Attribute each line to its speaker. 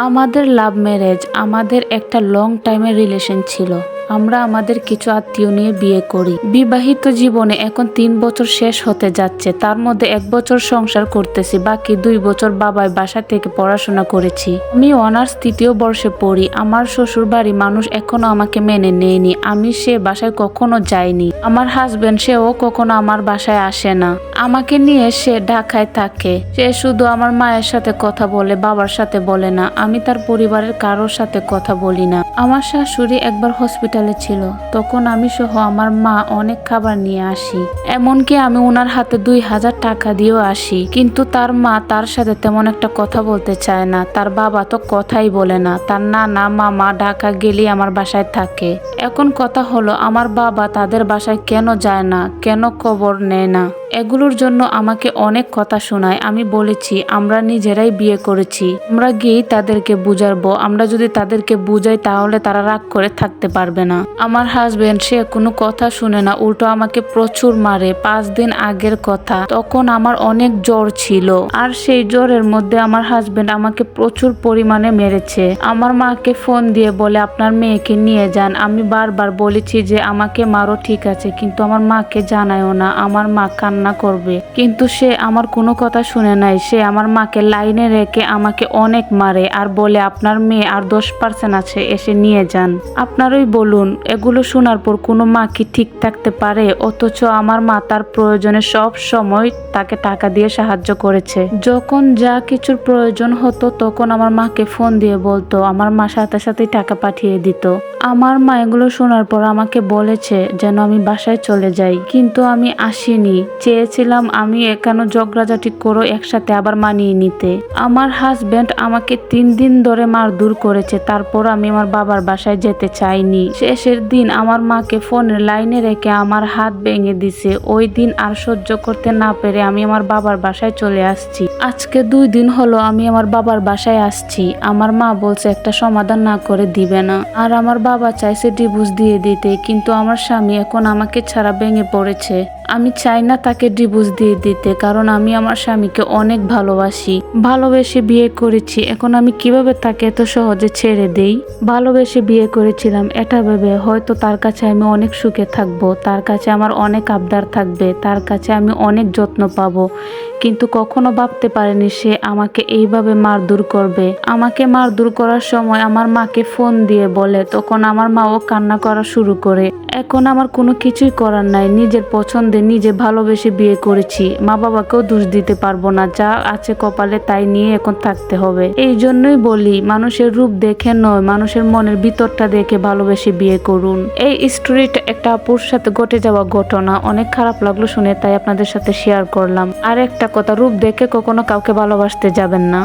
Speaker 1: আমাদের love marriage আমাদের একটা লং টাইমের রিলেশন ছিল। আমরা আমাদের কিছু আত্মীয় নিয়ে বিয়ে করি। বিবাহিত জীবনে এখন তিন বছর শেষ হতে যাচ্ছে। তার মধ্যে এক বছর সংসার করতেছি, বাকি দুই বছর বাবাই বাসা থেকে পড়াশোনা করেছি। আমি অনার্স তৃতীয় বর্ষে পড়ি। আমার শ্বশুর বাড়ি মানুষ এখনও আমাকে মেনে নেয়নি। আমি সে বাসায় কখনো যাইনি। আমার হাজবেন্ড সেও কখনো আমার বাসায় আসে না। আমাকে নিয়ে সে ঢাকায় থাকে। সে শুধু আমার মায়ের সাথে কথা বলে, বাবার সাথে বলে না। আমি তার পরিবারের কারোর সাথে কথা বলি না। আমার শাশুড়ি একবার হসপিটালে ছিল। তখন আমি সহ আমার মা অনেক খাবার নিয়ে আসি। এমনকি আমি ওনার হাতে দুই হাজার টাকা দিয়েও আসি। কিন্তু তার মা তার সাথে তেমন একটা কথা বলতে চায় না। তার বাবা তো কথাই বলে না। তার নানা, মামা ঢাকা গেলেই আমার বাসায় থাকে। এখন কথা হলো, আমার বাবা তাদের বাসায় কেন যায় না? কেন খবর নেয় না? এগুলোর জন্য আমাকে অনেক কথা শোনায়। আমি বলেছি, আমরা নিজেরাই বিয়ে করেছি। আমরা গিয়েই তাদেরকে বুঝাবো আমরা যদি তাদেরকে বুঝাই, তাহলে তারা রাগ করে থাকতে পারবে না। আমার হাজবেন্ড সে কোনো কথা শুনে না, উল্টো আমাকে প্রচুর মারে, পাঁচ দিন আগের কথা। তখন আমার অনেক জ্বর ছিল। আর সেই জ্বরের মধ্যে আমার হাজবেন্ড আমাকে প্রচুর পরিমাণে মেরেছে। আমার মাকে ফোন দিয়ে বলে, আপনার মেয়েকে নিয়ে যান। আমি বারবার বলেছি যে, আমাকে মারো, ঠিক আছে। কিন্তু আমার মাকে জানায়ও না। আমার মা কান্না করবে। কিন্তু সে আমার কোনো কথা শুনে নাই। সে আমার মাকে লাইনে রেখে আমাকে অনেক মারে। আর বলে, আপনার মেয়ে আর দশ পার্সেন্ট আছে, এসে নিয়ে যান। আপনারই বলুন। এগুলো শোনার পর কোনো মা কি ঠিক থাকতে পারে? অথচ আমার মা তার প্রয়োজনে সব সময় তাকে টাকা দিয়ে সাহায্য করেছে। যখন যা কিছুর প্রয়োজন হতো তখন আমার মাকে ফোন দিয়ে বলতো, আমার মা সাথে সাথে টাকা পাঠিয়ে দিত। আমার মা এগুলো শোনার পর আমাকে বলেছে যেন আমি বাসায় চলে যাই। কিন্তু আমি আসিনি। চেয়েছিলাম আমি এখানে ঝগড়াঝাটি করো একসাথে আবার মানিয়ে নিতে। আমার হাজবেন্ড আমাকে তিন দিন ধরে মারধর করেছে। তারপর আমি আমার বাবার বাসায় যেতে চাইনি। শেষের দিন আমার মাকে ফোনের লাইনে রেখে আমার হাত ভেঙে দিছে। ওই দিন আর সহ্য করতে না পেরে আমি আমার বাবার বাসায় চলে আসছি। আজকে দুই দিন হলো আমি আমার বাবার বাসায় আসছি। আমার মা বলছে একটা সমাধান না করে দিবে না। আর আমার বাবা চাইছে ডিভোর্স দিয়ে দিতে, কিন্তু আমার স্বামী এখন আমাকে ছাড়া ভেঙে পড়েছে। আমি চাই না তাকে ডিভোর্স দিয়ে দিতে, কারণ আমি আমার স্বামীকে অনেক ভালোবাসি। ভালোবেসে বিয়ে করেছি, এখন আমি কীভাবে তাকে এত সহজে ছেড়ে দেই? ভালোবেসে বিয়ে করেছিলাম, এটা ভেবে হয়তো তার কাছে আমি অনেক সুখে থাকব, তার কাছে আমার অনেক আবদার থাকবে, তার কাছে আমি অনেক যত্ন পাবো। কিন্তু কখনো ভাবতে পারিনি, সে আমাকে এইভাবে মারধর করবে। আমাকে মারধর করার সময় আমার মাকে ফোন দিয়ে বলে, তখন আমার মাও কান্না করা শুরু করে। এখন আমার কোনো কিছুই করার নাই। নিজের পছন্দে নিজে ভালোবেসে বিয়ে করেছি। মা বাবাকেও দোষ দিতে পারব না। যা আছে কপালে তাই নিয়ে এখন থাকতে হবে। এই জন্যই বলি, মানুষের রূপ দেখে নয়, মানুষের মনের ভিতরটা দেখে ভালোবেসে বিয়ে করুন। এই স্টোরিটা একটা আপুর সাথে ঘটে যাওয়া ঘটনা। অনেক খারাপ লাগল শুনে, তাই আপনাদের সাথে শেয়ার করলাম। আর একটা কথা, রূপ দেখে কখনো কাউকে ভালোবাসতে যাবেন না।